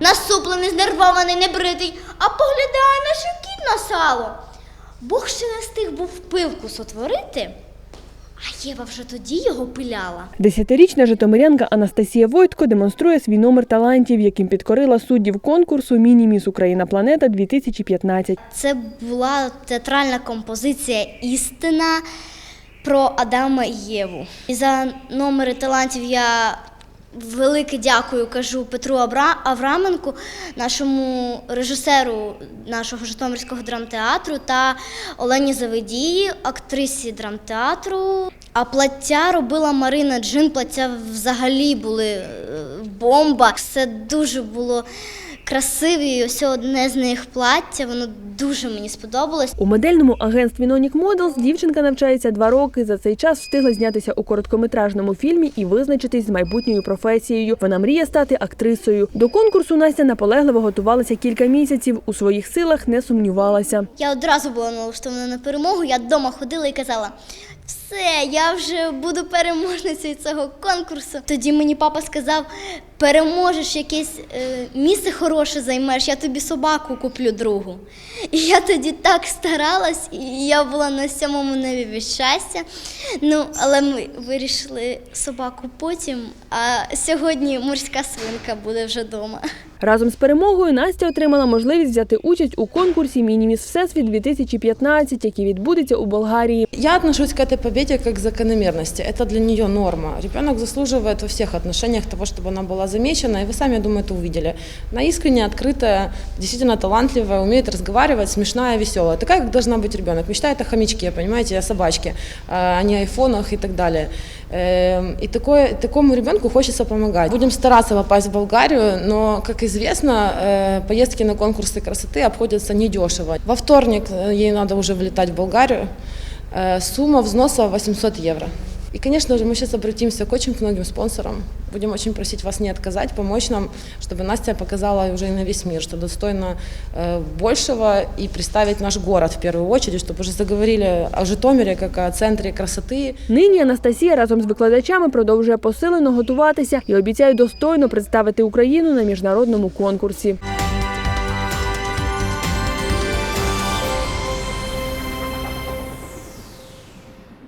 Насуплений, знервований, небритий, а поглядає, наче кіт на сало. Бог ще не встиг був пилку сотворити, а Єва вже тоді його пиляла. Десятирічна житомирянка Анастасія Войтко демонструє свій номер талантів, яким підкорила суддів конкурсу Міні-міс Україна Планета 2015. Це була театральна композиція Істина про Адама і Єву. І за номери талантів я велике дякую кажу Петру Абра- Авраменку, нашому режисеру нашого Житомирського драмтеатру та Олені Завидії, актрисі драмтеатру. А плаття робила Марина Джин. Плаття взагалі були е, бомба. Все дуже було красиві. І ось одне з них плаття, воно дуже мені сподобалось. У модельному агентстві Nonic Models дівчинка навчається два роки. За цей час встигла знятися у короткометражному фільмі і визначитись з майбутньою професією. Вона мріє стати актрисою. До конкурсу Настя наполегливо готувалася кілька місяців. У своїх силах не сумнівалася. Я одразу була налаштована на перемогу. Я вдома ходила і казала: все, я вже буду переможницею цього конкурсу. Тоді мені папа сказав: переможеш якесь е, місце хороше займеш, я тобі собаку куплю другу. І я тоді так старалась, і я була на сьомому небі від щастя. Ну, але ми вирішили собаку потім. А сьогодні морська свинка буде вже вдома. Разом з перемогою Настя отримала можливість взяти участь у конкурсі Мініміс Всесвіт 2015, який відбудеться у Болгарії. Я отношусь к этой победе как к закономерности. Это для нее норма. Ребенок заслуживает во всех отношениях того, чтобы она была замечена. И вы сами, я думаю, это увидели. Она искренне, открытая, действительно талантливая, умеет разговаривать, смешная, веселая. Такая, как должна быть ребенок. Мечтает о хомячке, понимаете, о собачке, а не о айфонах и так далее. Эм, И такое, такому ребенку хочется помогать. Будем стараться попасть в Болгарию, но, как известно, э, поездки на конкурсы красоты обходятся недешево. Во вторник э, ей надо уже влетать в Болгарию. Э, Сумма взноса 800 евро. И, конечно же, мы сейчас обратимся к очень многим спонсорам. Будем очень просить вас не отказать, помочь нам, чтобы Настя показала уже и на весь мир, что достойна э, большего и представить наш город в первую очередь, чтобы уже заговорили о Житомире как о центре красоты. Нині Анастасія разом з викладачами продовжує посилено готуватися і обіцяє достойно представити Україну на міжнародному конкурсі.